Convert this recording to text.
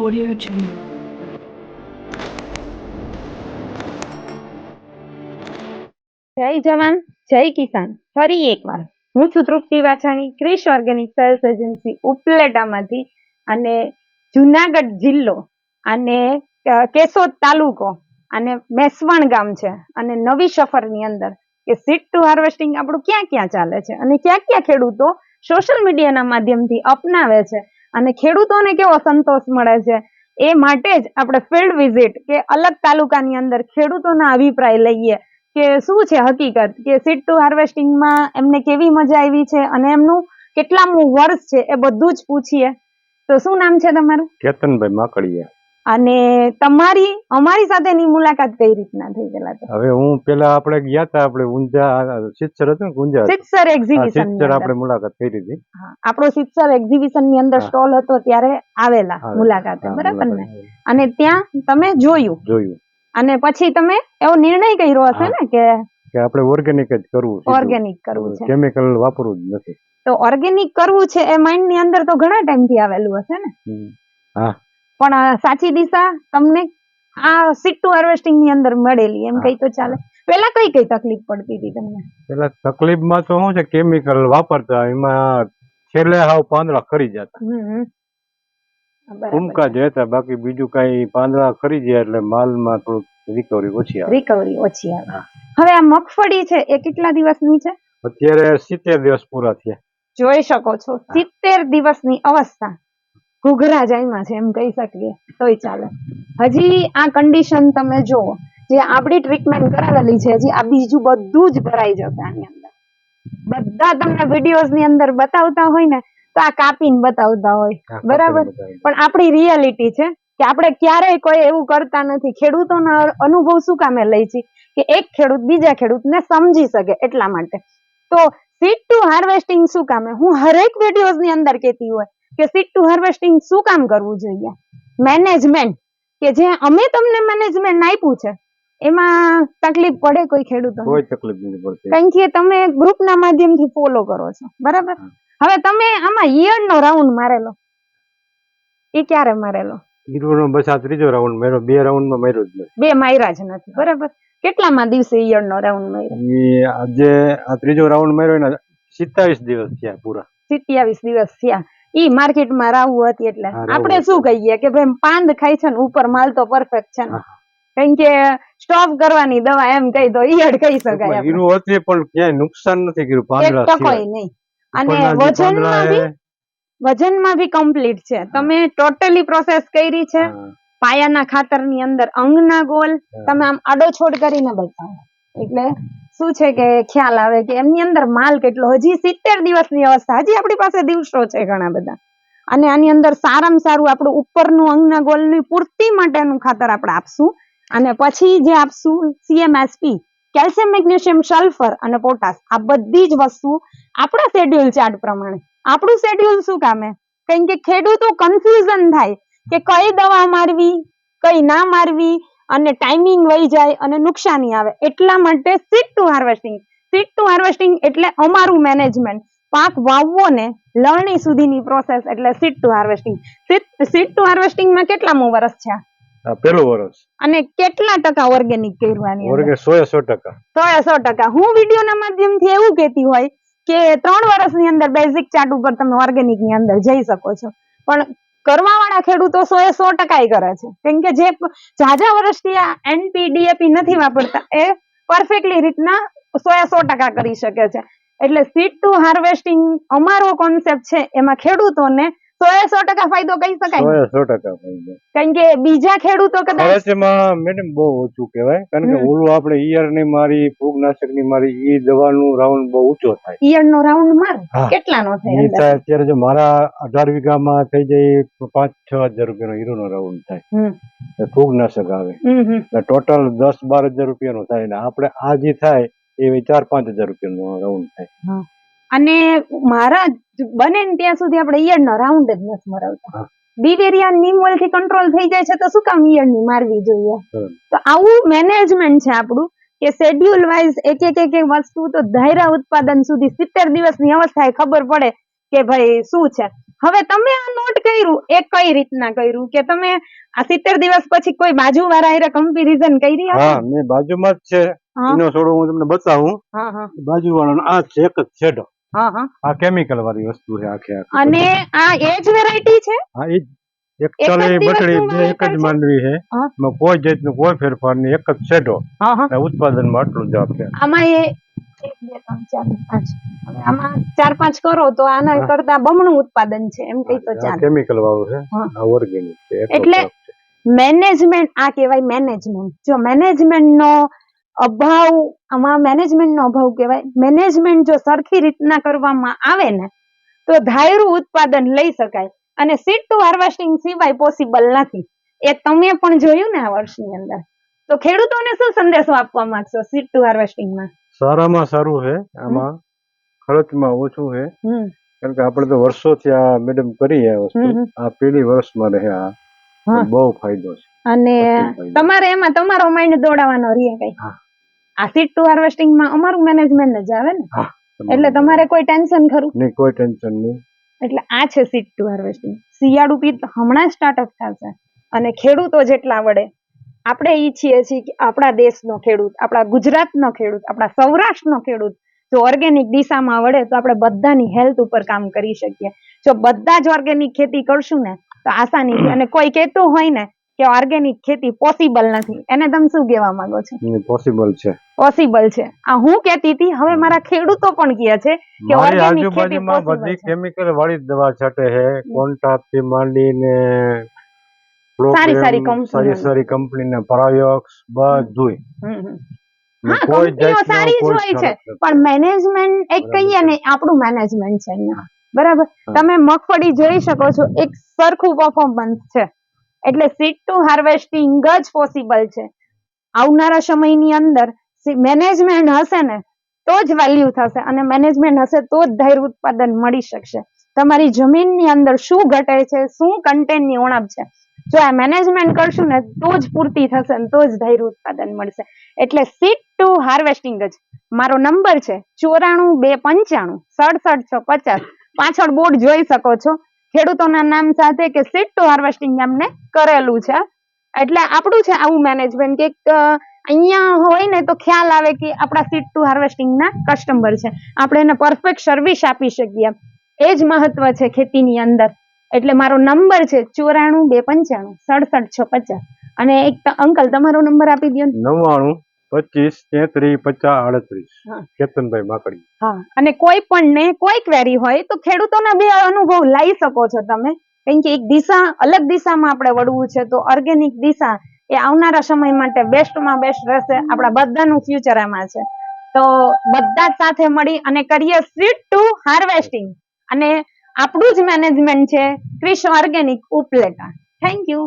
Audio Jungle. જય જવાન, જય કિસાન. ફરી એકવાર, હું છું Trupti Vachhani, Krish organic sales agency ઉપલેટામાંથી અને જુનાગઢ જિલ્લો અને કેશોદ તાલુકો અને મેસવણ ગામ છે. અને નવી સફરની અંદર કે સીટ ટુ હાર્વેસ્ટિંગ આપણું ક્યાં ક્યાં ચાલે છે અને ક્યાં ક્યાં ખેડૂતો સોશિયલ મીડિયાના માધ્યમથી અપનાવે છે. અને ખેડૂતોને કેવો સંતોષ મળે છે? એ માટે જ આપણે ફિલ્ડ વિઝિટ કે અલગ તાલુકાની અંદર ખેડૂતોના અભિપ્રાય લઈએ કે શું છે હકીકત? કે સીડ ટુ હાર્વેસ્ટિંગમાં એમને કેવી મજા આવી છે? અને એમનું કેટલામું વર્ષ છે? એ બધું જ પૂછીએ. તો શું નામ છે તમારું? કેતનભાઈ માકડીયા. અને તમારી અમારી સાથેની મુલાકાત કઈ રીતના થઈ પેલા હવે હું પેલા આપણે ગયા તા આપણે ઊંઝા સિત્સર હતું ને ઊંઝા સિત્સર એક્ઝિબિશન સિત્સર આપણે મુલાકાત કરી હતી. આપણો સિત્સર એક્ઝિબિશનની અંદર. સ્ટોલ હતો ત્યારે આવેલા મુલાકાત બરાબર ને? અને ત્યાં તમે જોયું. જોયું. અને પછી તમે એવો નિર્ણય કર્યો હશે ને કે કે આપણે ઓર્ગેનિક જ કરવું છે ઓર્ગેનિક કરવું છે. કેમિકલ વાપરવું જ નથી. તો ઓર્ગેનિક કરવું છે એ માઇન્ડની અંદર તો ઘણા ટાઈમથી આવેલું હશે ને? હા. પણ સાચી દિશા તમને આ સીટ ટુ હાર્વેસ્ટિંગની અંદર મળેલી એમ કઈ તો ચાલે. પેલા કઈ કઈ તકલીફ પડતી હતી તમને? પેલા તકલીફમાં તો શું છે કેમિકલ વાપરતા એમાં છેલ્લે હાવ પાંદડા ખરી જતા. ટૂંકા જ બાકી બીજું કઈ પાંદડા ખરી ગયા એટલે માલમાં થોડુંક રિકવરી ઓછી આવે. રિકવરી ઓછી આવે. હવે આ મગફળી છે એ કેટલા દિવસની છે? અત્યારે સિત્તેર દિવસ પૂરા થયા. જોઈ શકો છો સિત્તેર દિવસની અવસ્થા. ઘૂઘરા જાયમાં છે એમ કહી શકીએ. તોય ચાલે. હજી આ કન્ડિશન તમે જુઓ જે આપણી ટ્રીટમેન્ટ કરાવેલી છે હજી આ બીજું બધું જ ભરાઈ જશે આની અંદર. બધા તમને વિડીયોઝની અંદર બતાવતા હોય ને તો આ કાપીને બતાવતા હોય. બરાબર? પણ આપણી રિયાલિટી છે કે આપણે ક્યારેય કોઈ એવું કરતા નથી. ખેડૂતોનો અનુભવ શું કામે લઈ છીએ કે એક ખેડૂત બીજા ખેડૂતને સમજી શકે એટલા માટે. તો સીટ ટુ હાર્વેસ્ટિંગ શું કામે? હું હરેક વિડીયોઝની અંદર કહેતી હોય કે સીટ ટુ હાર્વેસ્ટિંગ શું કામ કરવું જોઈએ? મેનેજમેન્ટ કે જે અમે તમને મેનેજમેન્ટ આપ્યું છે એમાં તકલીફ પડે કોઈ ખેડૂતો કોઈ તકલીફ નથી પડતી. કારણ કે તમે ગ્રુપના માધ્યમથી ફોલો કરો છો બરાબર? હવે તમે આમાં ઈયળ નો રાઉન્ડ મારેલો. એ ક્યારે મારેલો? હીરોનો બસ આ ત્રીજો રાઉન્ડ મેરો બે રાઉન્ડમાં મેર્યો જ નથી. બે માર્યા જ નથી બરાબર? કેટલામાં દિવસે ઈયળ નો રાઉન્ડ માર્યો? એ આજે આ ત્રીજો રાઉન્ડ માર્યો ને સિત્તાવીસ દિવસ થયા પૂરા. સિત્યાવીસ દિવસ થયા. ઈ માર્કેટમાં રાવું હતી એટલે. આપણે શું કહીએ કે ભાઈ પાંદ ખાય છે ને ઉપર માલ તો પરફેક્ટ છે ને. કારણ કે સ્ટોપ કરવાની દવા એમ કહી દો ઈયળ કહી શકાય એનું હતી પણ ક્યાંય નુકસાન નથી કર્યું પાંદડા ટકોય. નહીં. અને વજનમાં બી વજનમાં બી કમ્પ્લીટ છે. તમે ટોટલી પ્રોસેસ કરી છે. પાયાના ખાતરની અંદર અંગના ગોલ. તમે આમ આડો છોડ કરીને બતાવો. એટલે શું છે કે ખ્યાલ આવે કે એમની અંદર માલ કેટલો? હજી સિત્તેર દિવસની અવસ્થા. હજી આપણી પાસે દિવસો છે ઘણા બધા. અને આની અંદર સારામાં સારું આપણું ઉપરનું અંગના ગોલની પૂર્તિ માટેનું ખાતર આપણે આપશું. અને પછી જે આપશું સીએમએસપી કેલ્શિયમ, મેગ્નેશિયમ, સલ્ફર અને પોટાશ. આ બધી જ વસ્તુ આપણા શેડ્યુલ ચાર્ટ પ્રમાણે. આપણું શેડ્યુલ શું કામે? કારણ કે ખેડૂતો કન્ફ્યુઝન થાય કે કઈ દવા મારવી, કઈ ના મારવી અને ટાઈમિંગ વહી જાય અને નુકસાની આવે. એટલા માટે seed to harvesting seed to harvesting એટલે અમારું મેનેજમેન્ટ પાક વાવવો ને લણણી સુધીની પ્રોસેસ એટલે seed to harvesting seed to હાર્વેસ્ટિંગમાં કેટલામું વર્ષ છે? પેલું વર્ષ અને કેટલા ટકા ઓર્ગેનિક કરવાની સો સો ટકા. સો ટકા. હું વિડીયોના માધ્યમથી એવું કહેતી હોય કે ત્રણ વર્ષની અંદર બેઝિક ચાર્ટ ઉપર તમે ઓર્ગેનિકની અંદર જઈ શકો છો. પણ કરવા વાળા ખેડૂતો સો એ સો ટકા કરે છે. કેમ કે જે ઝાઝા વર્ષથી આ એનપી ડીએપી નથી વાપરતા, એ પરફેક્ટલી રીતના સો એ સો ટકા કરી શકે છે. એટલે સીડ ટુ હાર્વેસ્ટિંગ અમારો કોન્સેપ્ટ છે, એમાં ખેડૂતોને સો એ સો ટકા ફાયદો કહી શકાય. સો ટકા ફાયદો. કારણ કે બીજા ખેડૂતો કદાચ મેડમ બહુ ઓછું કહેવાય. કારણ કે ઓલું આપણે ઈયરની મારી ફૂગનાશકની મારી ઈ દવાનું રાઉન્ડ બહુ ઊંચો થાય. ઈયર નો રાઉન્ડ માર. કેટલાનો થાય અત્યારે જો મારા અઢાર વીઘામાં થઈ જાય પાંચ છ હજાર રૂપિયાનો હીરો નો રાઉન્ડ થાય. ફૂગનાશક આવે. ટોટલ દસ બાર હજાર રૂપિયાનો થાય. ને આપણે આ જે થાય એ ચાર પાંચ હજાર રૂપિયાનો રાઉન્ડ થાય. અને મારા બને ને ત્યાં સુધી આપણે ઈયળનો રાઉન્ડ જ નથી મરાવતા. બિવેરિયા નિમોલથી કંટ્રોલ થઈ જાય છે તો શું કામ ઈયળની મારવી જોઈએ? તો આવું મેનેજમેન્ટ છે આપણું કે શેડ્યુલ વાઇઝ એક એક એક વસ્તુ તો ધાયરા ઉત્પાદન સુધી સિત્તેર દિવસની અવસ્થાએ ખબર પડે કે ભાઈ શું છે. હવે તમે આ નોટ કર્યું એ કઈ રીતના કર્યું? કે તમે આ સિત્તેર દિવસ પછી કોઈ બાજુ વાળા કમ્પેરિઝન કરી? હા મેં બાજુમાં જ છે. એનો છોડો હું તમને બતાવું. હા હા. બાજુ વાળાનો આ છે એક છેડો. હા હા. આ કેમિકલ વાળી વસ્તુ છે આખે આખી. અને આ એ જ વેરાયટી છે? હા એ જ. એક જ એકતાલી બટડી બે એક જ? માંડવી છે. એમાં કોઈ જાતનું કોઈ ફેરફાર નહીં એક જ અને ઉત્પાદનમાં આટલું જ આપે. આમાં એ આમાં ચાર પાંચ કરો તો આના કરતા બમણું ઉત્પાદન છે એમ કઈ તો ચાલે. કેમિકલ વાળું છે આ ઓર્ગેનિક છે એટલે મેનેજમેન્ટ આ કહેવાય મેનેજમેન્ટ જો મેનેજમેન્ટ નો અભાવ આમાં મેનેજમેન્ટ નો અભાવ કહેવાય. મેનેજમેન્ટ જો સરખી રીતના કરવામાં આવે ને તો ધાયરું ઉત્પાદન લઈ શકાય. અને સીડ ટુ હાર્વેસ્ટિંગ સિવાય પોસિબલ નથી. એ તમે પણ જોયું ને આ વર્ષની અંદર? તો ખેડૂતોને શું સંદેશો આપવા માંગશો સીડ ટુ હાર્વેસ્ટિંગમાં સારામાં સારું છે આમાં ખર્ચમાં ઓછું છે કારણ કે આપણે તો વર્ષોથી આ મેડમ કરી આ વસ્તુ. આ પેલી વર્ષમાં રહે આ. બહુ ફાયદો છે. અને તમારે એમાં તમારો માઇન્ડ દોડાવવાનો રહે કઈ. હા. આ સીટ ટુ હાર્વેસ્ટિંગમાં અમારું મેનેજમેન્ટ જ આવે ને. એટલે તમારે કોઈ ટેન્શન ખરું? નહીં કોઈ ટેન્શન નહીં. એટલે આ છે સીટ ટુ હાર્વેસ્ટિંગ શિયાળુ પીત હમણાં સ્ટાર્ટઅપ થશે. અને ખેડૂતો જેટલા વડે આપણે ઈચ્છીએ છીએ કે આપણા દેશનો ખેડૂત આપણા ગુજરાતનો ખેડૂત આપણા સૌરાષ્ટ્રનો ખેડૂત જો ઓર્ગેનિક દિશામાં વળે તો આપણે બધાની હેલ્થ ઉપર કામ કરી શકીએ. જો બધા જ ઓર્ગેનિક ખેતી કરશું ને તો આસાની અને કોઈ કહેતું હોય ને કે ઓર્ગેનિક ખેતી પોસિબલ નથી. એને તમે શું કહેવા માંગો છો? પોસિબલ છે. પોસિબલ છે. આ હું કહેતી હતી હવે મારા ખેડૂતો પણ કહે છે કે ઓર્ગેનિક ખેતી પોસિબલ બધી કેમિકલ વાળી દવા છાંટે છે. કોન્ટાપથી માંડીને સારી સારી કંપની. સારી સારી કંપનીના. હા, કોઈ સારી જ હોય છે. પણ મેનેજમેન્ટ એક કહીએ ને આપણું મેનેજમેન્ટ છે બરાબર? તમે મગફળી જોઈ શકો છો એક સરખું પરફોર્મન્સ છે. એટલે સીડ ટુ હાર્વેસ્ટિંગ જ પોસિબલ છે. આવનારા સમયની અંદર મેનેજમેન્ટ હશે ને, તો જ વેલ્યુ થશે અને મેનેજમેન્ટ હશે તો જ ધૈર્ય ઉત્પાદન મળી શકશે. તમારી જમીનની અંદર શું ઘટે છે, શું કન્ટેનની ઉણપ છે, જો આ મેનેજમેન્ટ કરશું ને, તો જ પૂર્તિ થશે ને તો જ ધૈર્ય ઉત્પાદન મળશે. એટલે સીટ ટુ હાર્વેસ્ટિંગ જ. મારો નંબર છે ચોરાણું બે પંચાણું, સડસઠ છ પચાસ. પાછળ બોર્ડ જોઈ શકો છો. ખેડૂતોના નામ સાથે કે સીટ ટુ હાર્વેસ્ટિંગ એમને કરેલું છે. એટલે આપણું છે આવું મેનેજમેન્ટ કે અહીંયા હોય ને તો ખ્યાલ આવે કે આપણા સીટ ટુ હાર્વેસ્ટિંગ ના કસ્ટમર છે. આપણે એને પરફેક્ટ સર્વિસ આપી શકીએ. એ જ મહત્વ છે ખેતીની અંદર. એટલે મારો નંબર છે ચોરાણું બે પંચાણું સડસઠ છ પચાસ. અને એક અંકલ, તમારો નંબર આપી દો નવ્વાણું. પચીસ તેત્રીસ પચાસ આડત્રીસ. કેતનભાઈ માકડી. હા અને કોઈ પણ ને કોઈ ક્વેરી હોય તો ખેડૂતોના બે અનુભવ લઈ શકો છો તમે. કેમ કે એક દિશા અલગ દિશામાં આપણે વળવું છે તો ઓર્ગેનિક દિશા એ આવનારા સમય માટે બેસ્ટમાં બેસ્ટ રહેશે આપણા બધાનું ફ્યુચર એમાં છે. તો બધા જ સાથે મળી અને કરીએ સ્વીટ ટુ હાર્વેસ્ટિંગ અને આપણું જ મેનેજમેન્ટ છે Krish organic Upleta. Thank you